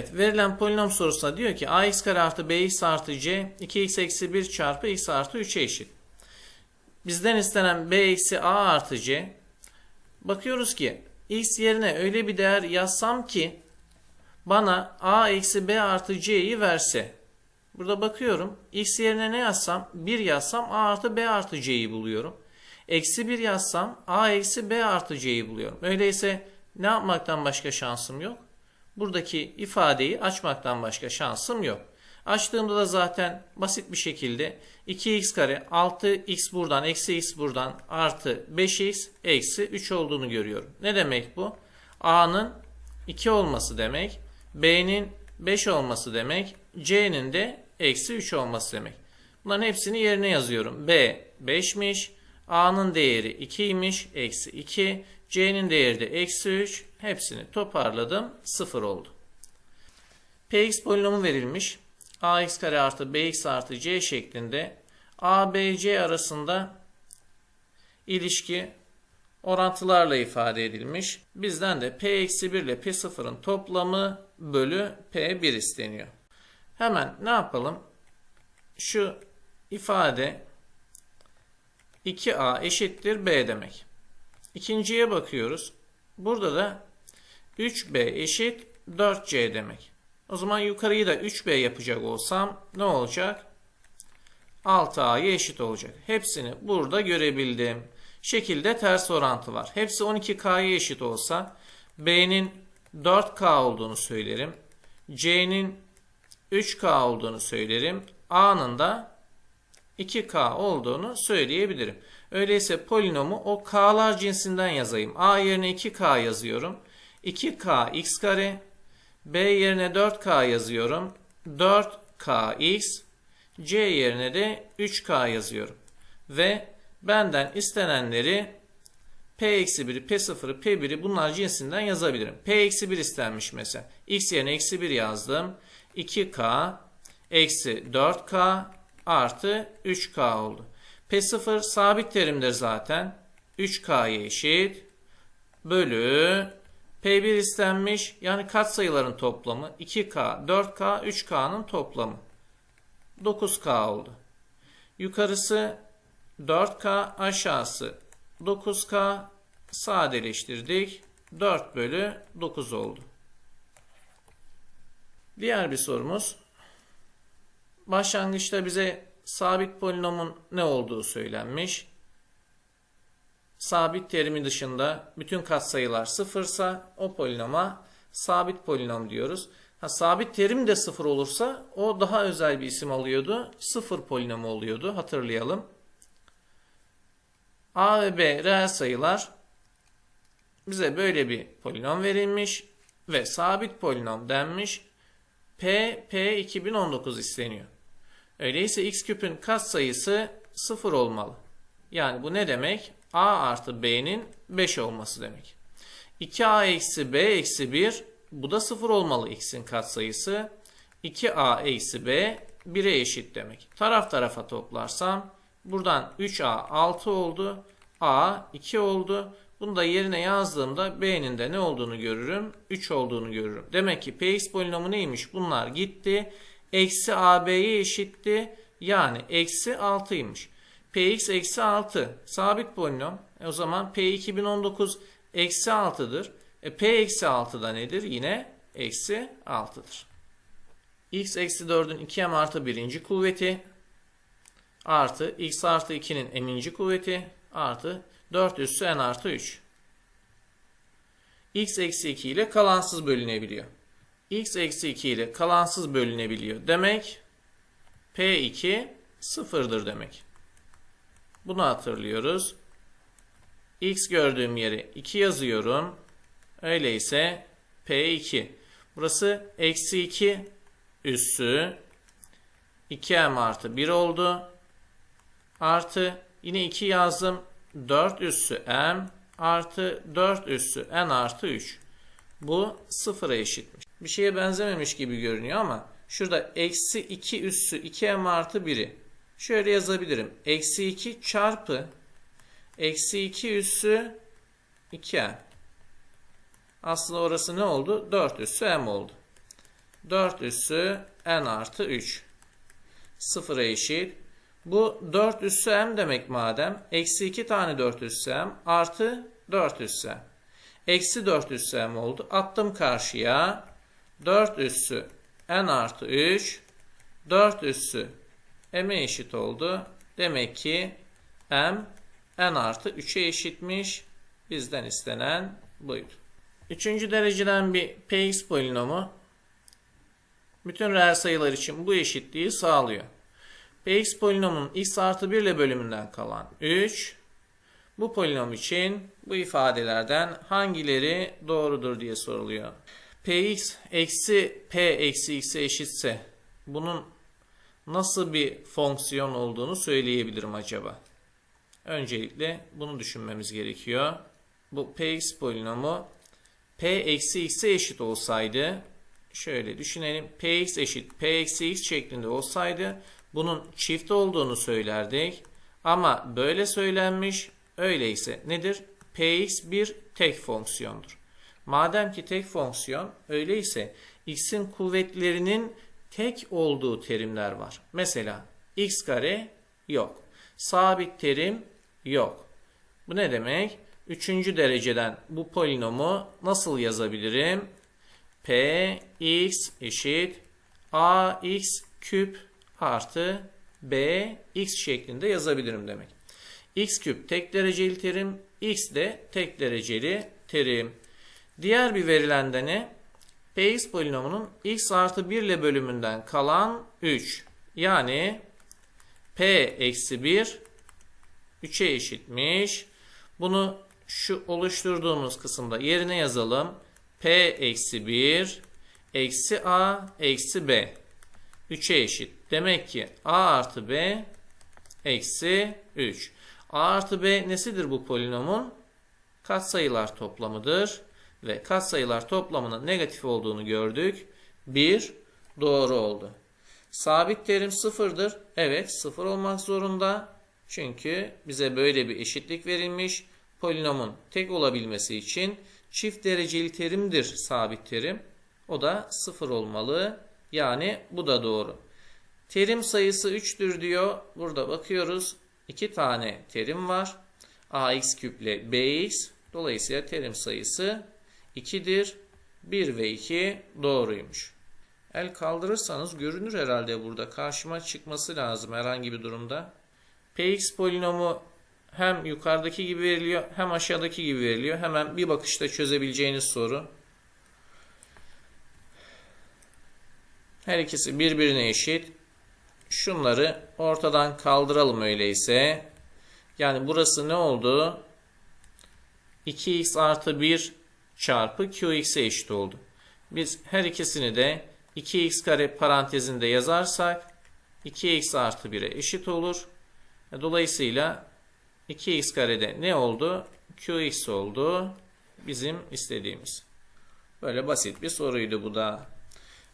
Evet verilen polinom sorusunda diyor ki ax kare artı bx artı c 2x eksi 1 çarpı x artı 3'e eşit. Bizden istenen b eksi a artı c. Bakıyoruz ki x yerine öyle bir değer yazsam ki bana a eksi b artı c'yi verse. Burada bakıyorum x yerine ne yazsam 1 yazsam a artı b artı c'yi buluyorum. Eksi 1 yazsam a eksi b artı c'yi buluyorum. Öyleyse ne yapmaktan başka şansım yok? Buradaki ifadeyi açmaktan başka şansım yok. Açtığımda da zaten basit bir şekilde 2x kare 6x buradan eksi x buradan artı 5x eksi 3 olduğunu görüyorum. Ne demek bu? A'nın 2 olması demek. B'nin 5 olması demek. C'nin de eksi 3 olması demek. Bunların hepsini yerine yazıyorum. B 5'miş. A'nın değeri 2'ymiş. Eksi 2. C'nin değeri de eksi 3. Hepsini toparladım. 0 oldu. Px polinomu verilmiş. ax kare artı bx artı c şeklinde a, b, c arasında ilişki orantılarla ifade edilmiş. Bizden de p eksi 1 ile p sıfırın toplamı bölü p1 isteniyor. Hemen ne yapalım? Şu ifade 2a eşittir b demek. İkinciye bakıyoruz. Burada da 3b eşit 4c demek. O zaman yukarıyı da 3b yapacak olsam ne olacak? 6a'ya eşit olacak. Hepsini burada görebildim. Şekilde ters orantı var. Hepsi 12k'ya eşit olsa b'nin 4k olduğunu söylerim. c'nin 3k olduğunu söylerim. a'nın da 2k olduğunu söyleyebilirim. Öyleyse polinomu o k'lar cinsinden yazayım. a yerine 2k yazıyorum. 2k x kare. b yerine 4k yazıyorum. 4kx. c yerine de 3k yazıyorum. Ve benden istenenleri p-1'i, p0'ı, p1'i bunlar cinsinden yazabilirim. p-1 istenmiş mesela. x yerine eksi 1 yazdım. 2k eksi 4k artı 3k oldu. P0 sabit terimdir zaten. 3K'ya eşit. Bölü P1 istenmiş. Yani katsayıların toplamı 2K, 4K, 3K'nın toplamı. 9K oldu. Yukarısı 4K, aşağısı 9K. Sadeleştirdik. 4 bölü 9 oldu. Diğer bir sorumuz. Başlangıçta bize sabit polinomun ne olduğu söylenmiş. Sabit terimi dışında bütün katsayılar sıfırsa o polinoma sabit polinom diyoruz. Ha, sabit terim de sıfır olursa o daha özel bir isim alıyordu. Sıfır polinomu oluyordu. Hatırlayalım. A ve B reel sayılar bize böyle bir polinom verilmiş ve sabit polinom denmiş. P, P 2019 isteniyor. Öyleyse x küpün katsayısı 0 olmalı. Yani bu ne demek? A artı b'nin 5 olması demek. 2a eksi b eksi 1 bu da 0 olmalı x'in katsayısı. 2a eksi b 1'e eşit demek. Taraf tarafa toplarsam buradan 3a 6 oldu. a 2 oldu. Bunu da yerine yazdığımda b'nin de ne olduğunu görürüm? 3 olduğunu görürüm. Demek ki px polinomu neymiş? Bunlar gitti eksi AB'ye eşitti. Yani eksi 6'ymış. Px eksi 6 sabit polinom. E o zaman P 2019 eksi 6'dır. E P eksi 6 da nedir? Yine eksi 6'dır. x eksi 4'ün 2m artı birinci kuvveti artı x artı 2'nin n'inci kuvveti artı 4 üssü n artı 3. x eksi 2 ile kalansız bölünebiliyor x eksi 2 ile kalansız bölünebiliyor. Demek P2 sıfırdır demek. Bunu hatırlıyoruz. X gördüğüm yere 2 yazıyorum. Öyleyse P2. Burası eksi 2 üssü 2m artı 1 oldu. Artı yine 2 yazdım. 4 üssü m artı 4 üssü n artı 3. Bu sıfıra eşitmiş. Bir şeye benzememiş gibi görünüyor ama şurada eksi 2 üssü 2m artı 1'i şöyle yazabilirim. Eksi 2 çarpı eksi 2 üssü 2m. Aslında orası ne oldu? 4 üssü m oldu. 4 üssü n artı 3. Sıfıra eşit. Bu 4 üssü m demek madem. Eksi 2 tane 4 üssü m artı 4 üssü m. Eksi 4 üssü m oldu. Attım karşıya. 4 üssü n artı 3. 4 üssü m'e eşit oldu. Demek ki m n artı 3'e eşitmiş. Bizden istenen buydu. Üçüncü dereceden bir px polinomu bütün reel sayılar için bu eşitliği sağlıyor. px polinomunun x artı 1 ile bölümünden kalan 3. Bu polinom için bu ifadelerden hangileri doğrudur diye soruluyor. px eksi p eksi x'e eşitse bunun nasıl bir fonksiyon olduğunu söyleyebilirim acaba? Öncelikle bunu düşünmemiz gerekiyor. Bu px polinomu p eksi x'e eşit olsaydı şöyle düşünelim. px eşit p eksi x şeklinde olsaydı bunun çift olduğunu söylerdik. Ama böyle söylenmiş. Öyleyse nedir? px bir tek fonksiyondur. Madem ki tek fonksiyon öyleyse x'in kuvvetlerinin tek olduğu terimler var. Mesela x kare yok. Sabit terim yok. Bu ne demek? Üçüncü dereceden bu polinomu nasıl yazabilirim? p x eşit ax küp artı b x şeklinde yazabilirim demek. x küp tek dereceli terim, x de tek dereceli terim. Diğer bir verilen de ne? Px polinomunun x artı 1 ile bölümünden kalan 3. Yani p eksi 1 3'e eşitmiş. Bunu şu oluşturduğumuz kısımda yerine yazalım. P eksi 1 eksi A eksi B. 3'e eşit. Demek ki A artı B eksi 3. A artı B nesidir bu polinomun? Katsayılar toplamıdır. Ve katsayılar toplamının negatif olduğunu gördük. 1 doğru oldu. Sabit terim sıfırdır. Evet sıfır olmak zorunda. Çünkü bize böyle bir eşitlik verilmiş. Polinomun tek olabilmesi için çift dereceli terimdir sabit terim. O da sıfır olmalı. Yani bu da doğru. Terim sayısı 3'tür diyor. Burada bakıyoruz. 2 tane terim var. ax küple bx. Dolayısıyla terim sayısı 2'dir. 1 ve 2 doğruymuş. El kaldırırsanız görünür herhalde burada. Karşıma çıkması lazım herhangi bir durumda. Px polinomu hem yukarıdaki gibi veriliyor hem aşağıdaki gibi veriliyor. Hemen bir bakışta çözebileceğiniz soru. Her ikisi birbirine eşit. Şunları ortadan kaldıralım öyleyse. Yani burası ne oldu? 2x artı 1 çarpı qx'e eşit oldu. Biz her ikisini de 2x kare parantezinde yazarsak 2x artı 1'e eşit olur. Dolayısıyla 2x karede ne oldu? qx oldu. Bizim istediğimiz. Böyle basit bir soruydu bu da.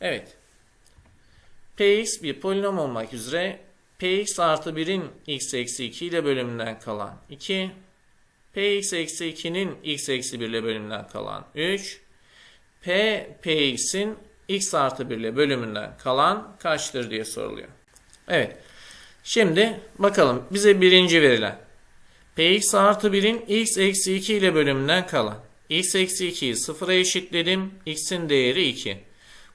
Evet. px bir polinom olmak üzere px artı 1'in x eksi 2 ile bölümünden kalan 2. px eksi 2'nin x eksi 1 ile bölümünden kalan 3. p px'in x artı 1 ile bölümünden kalan kaçtır diye soruluyor. Evet. Şimdi bakalım bize birinci verilen. Px artı 1'in x eksi 2 ile bölümünden kalan. x eksi 2'yi sıfıra eşitledim. x'in değeri 2.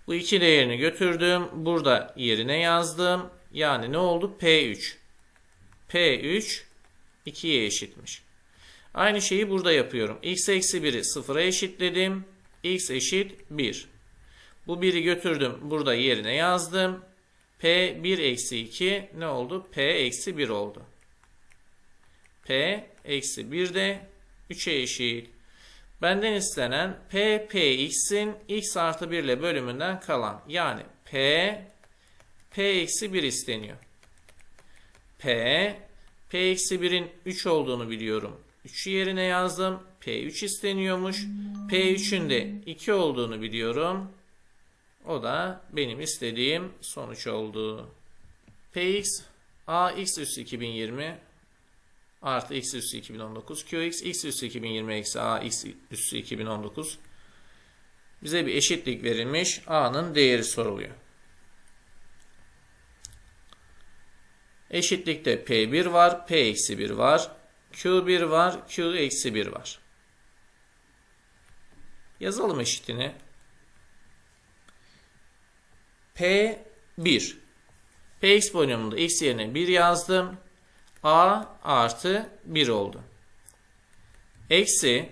Bu iki değerini götürdüm. Burada yerine yazdım. Yani ne oldu? P3. P3 2'ye eşitmiş. Aynı şeyi burada yapıyorum. x eksi 1'i sıfıra eşitledim. x eşit 1. Bu 1'i götürdüm. Burada yerine yazdım. P1 eksi 2 ne oldu? P eksi 1 oldu. P eksi 1 de 3'e eşit. Benden istenen P, Px'in x artı 1 ile bölümünden kalan. Yani P, P eksi 1 isteniyor. P, P eksi 1'in 3 olduğunu biliyorum. 3'ü yerine yazdım. P3 isteniyormuş. P3'ün de 2 olduğunu biliyorum. O da benim istediğim sonuç oldu. Px ax üssü 2020 artı x üssü 2019 qx x üssü 2020 eksi a x üssü 2019 Bize bir eşitlik verilmiş. A'nın değeri soruluyor. Eşitlikte P1 var, P-1 var, Q1 var, Q-1 var. Yazalım eşitini. P1 Px polinomunda x yerine 1 yazdım. A artı 1 oldu. Eksi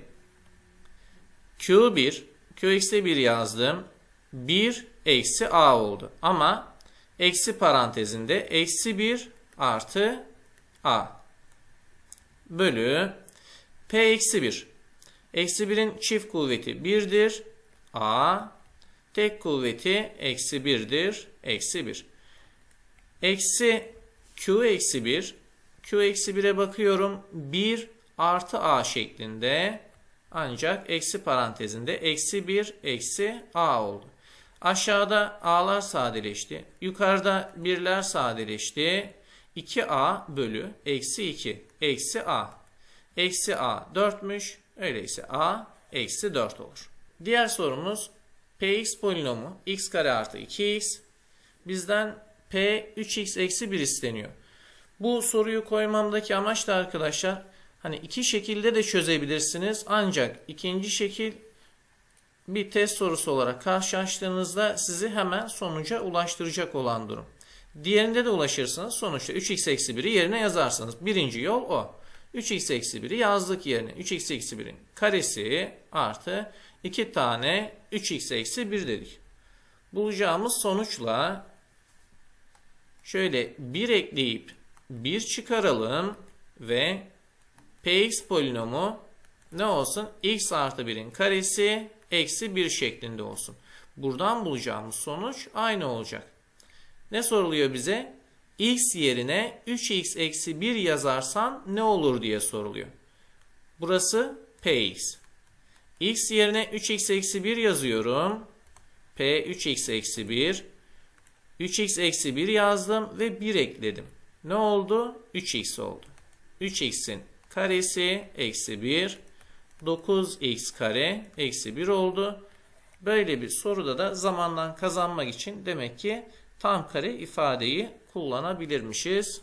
Q1 Q eksi 1 yazdım. 1 eksi A oldu. Ama eksi parantezinde eksi 1 artı A bölü P eksi 1. Eksi 1'in çift kuvveti 1'dir. A tek kuvveti eksi 1'dir. Eksi 1. Eksi Q eksi 1. Q eksi 1'e bakıyorum. 1 artı A şeklinde. Ancak eksi parantezinde eksi 1 eksi A oldu. Aşağıda A'lar sadeleşti. Yukarıda birler sadeleşti. 2A bölü eksi 2 eksi A. Eksi A 4'müş. Öyleyse A eksi 4 olur. Diğer sorumuz Px polinomu x kare artı 2x. Bizden P 3x eksi 1 isteniyor. Bu soruyu koymamdaki amaç da arkadaşlar hani iki şekilde de çözebilirsiniz. Ancak ikinci şekil bir test sorusu olarak karşılaştığınızda sizi hemen sonuca ulaştıracak olan durum. Diğerinde de ulaşırsınız. Sonuçta 3x eksi 1'i yerine yazarsınız. Birinci yol o. 3x eksi 1'i yazdık yerine. 3x eksi 1'in karesi artı 2 tane 3x eksi 1 dedik. Bulacağımız sonuçla şöyle 1 ekleyip 1 çıkaralım ve px polinomu ne olsun? x artı 1'in karesi eksi 1 şeklinde olsun. Buradan bulacağımız sonuç aynı olacak. Ne soruluyor bize? x yerine 3x eksi 1 yazarsan ne olur diye soruluyor. Burası px. x yerine 3x eksi 1 yazıyorum. p 3x eksi 1. 3x eksi 1 yazdım ve 1 ekledim. Ne oldu? 3x oldu. 3x'in karesi eksi 1. 9x kare eksi 1 oldu. Böyle bir soruda da zamandan kazanmak için demek ki tam kare ifadeyi kullanabilirmişiz.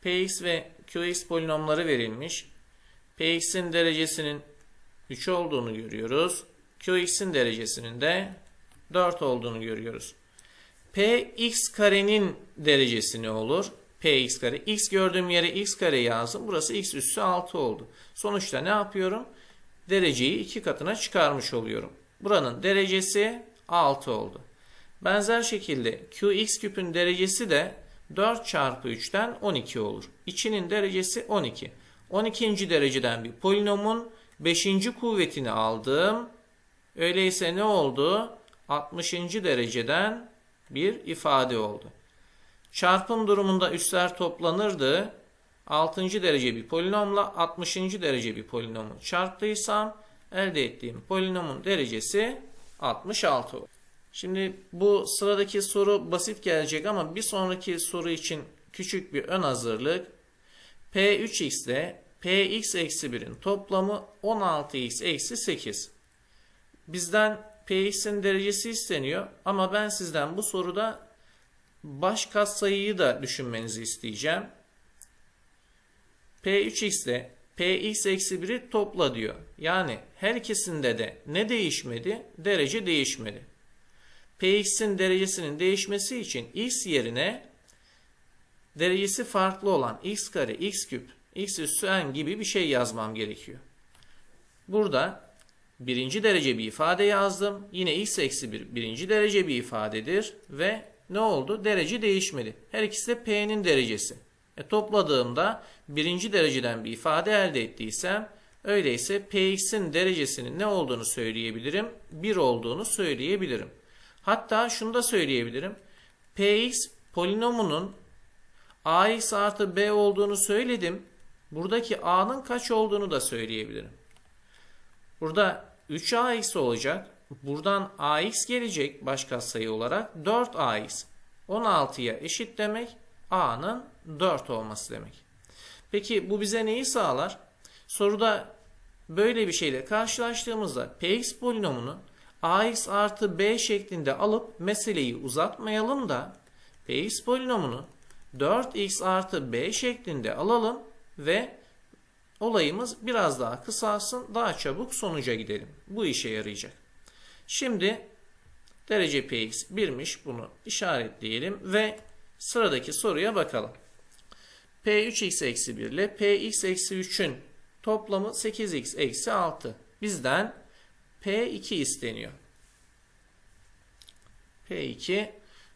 Px ve Qx polinomları verilmiş. Px'in derecesinin 3 olduğunu görüyoruz. Qx'in derecesinin de 4 olduğunu görüyoruz. Px karenin derecesi ne olur? Px kare. X gördüğüm yere x kare yazdım. Burası x üssü 6 oldu. Sonuçta ne yapıyorum? Dereceyi 2 katına çıkarmış oluyorum. Buranın derecesi 6 oldu. Benzer şekilde qx küpün derecesi de 4 çarpı 3'ten 12 olur. İçinin derecesi 12. 12. dereceden bir polinomun 5. kuvvetini aldım. Öyleyse ne oldu? 60. dereceden bir ifade oldu. Çarpım durumunda üsler toplanırdı. 6. derece bir polinomla 60. derece bir polinomu çarptıysam elde ettiğim polinomun derecesi 66 olur. Şimdi bu sıradaki soru basit gelecek ama bir sonraki soru için küçük bir ön hazırlık. P3x ile Px eksi 1'in toplamı 16x eksi 8. Bizden Px'in derecesi isteniyor ama ben sizden bu soruda baş katsayıyı da düşünmenizi isteyeceğim. P3x ile Px eksi 1'i topla diyor. Yani her ikisinde de ne değişmedi? Derece değişmedi. Px'in derecesinin değişmesi için x yerine derecesi farklı olan x kare, x küp, x üssü n gibi bir şey yazmam gerekiyor. Burada birinci derece bir ifade yazdım. Yine x eksi 1 birinci derece bir ifadedir ve ne oldu? Derece değişmedi. Her ikisi de p'nin derecesi. E, topladığımda birinci dereceden bir ifade elde ettiysem öyleyse px'in derecesinin ne olduğunu söyleyebilirim? 1 olduğunu söyleyebilirim. Hatta şunu da söyleyebilirim. Px polinomunun ax artı b olduğunu söyledim. Buradaki a'nın kaç olduğunu da söyleyebilirim. Burada 3ax olacak. Buradan ax gelecek başka sayı olarak 4ax. 16'ya eşit demek a'nın 4 olması demek. Peki bu bize neyi sağlar? Soruda böyle bir şeyle karşılaştığımızda px polinomunu ax artı b şeklinde alıp meseleyi uzatmayalım da px polinomunu 4x artı b şeklinde alalım ve olayımız biraz daha kısalsın, daha çabuk sonuca gidelim. Bu işe yarayacak. Şimdi derece px 1'miş bunu işaretleyelim ve sıradaki soruya bakalım. p3x eksi 1 ile px eksi 3'ün toplamı 8x eksi 6. Bizden p2 isteniyor. p2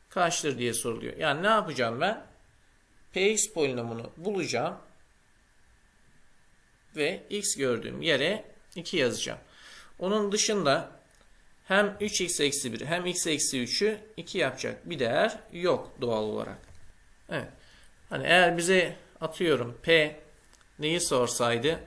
kaçtır diye soruluyor. Yani ne yapacağım ben? px polinomunu bulacağım ve x gördüğüm yere 2 yazacağım. Onun dışında hem 3x eksi 1 hem x eksi 3'ü 2 yapacak bir değer yok doğal olarak. Evet. Hani eğer bize atıyorum p neyi sorsaydı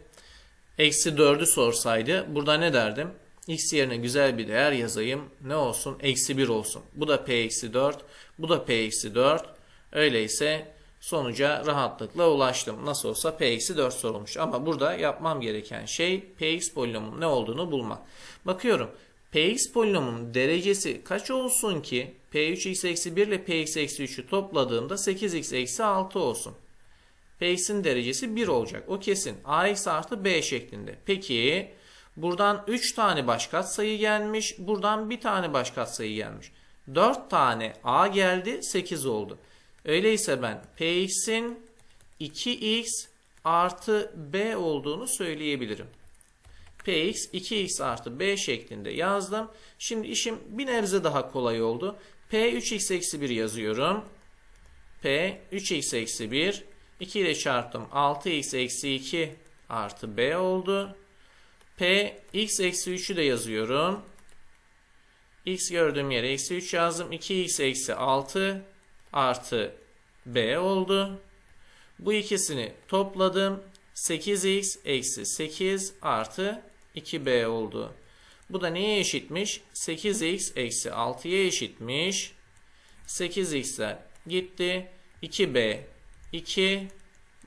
eksi 4'ü sorsaydı burada ne derdim? X yerine güzel bir değer yazayım. Ne olsun? Eksi 1 olsun. Bu da p eksi 4. Bu da p eksi 4. Öyleyse sonuca rahatlıkla ulaştım. Nasıl olsa p eksi 4 sorulmuş. Ama burada yapmam gereken şey px polinomun ne olduğunu bulmak. Bakıyorum. px polinomun derecesi kaç olsun ki p3x eksi 1 ile px eksi 3'ü topladığımda 8x eksi 6 olsun. px'in derecesi 1 olacak. O kesin. ax artı b şeklinde. Peki buradan 3 tane baş katsayı gelmiş. Buradan bir tane baş katsayı gelmiş. 4 tane a geldi 8 oldu. Öyleyse ben px'in 2x artı b olduğunu söyleyebilirim. px 2x artı b şeklinde yazdım. Şimdi işim bir nebze daha kolay oldu. p 3x eksi 1 yazıyorum. p 3x eksi 1 2 ile çarptım 6x eksi 2 artı b oldu. P x eksi 3'ü de yazıyorum. x gördüğüm yere eksi 3 yazdım. 2x eksi 6 artı b oldu. Bu ikisini topladım. 8x eksi 8 artı 2b oldu. Bu da neye eşitmiş? 8x eksi 6'ya eşitmiş. 8x'ler gitti. 2b 2.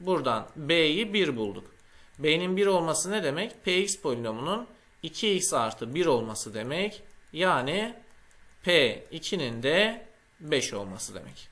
Buradan b'yi 1 bulduk. B'nin 1 olması ne demek? px polinomunun 2x artı 1 olması demek. Yani p2'nin de 5 olması demek.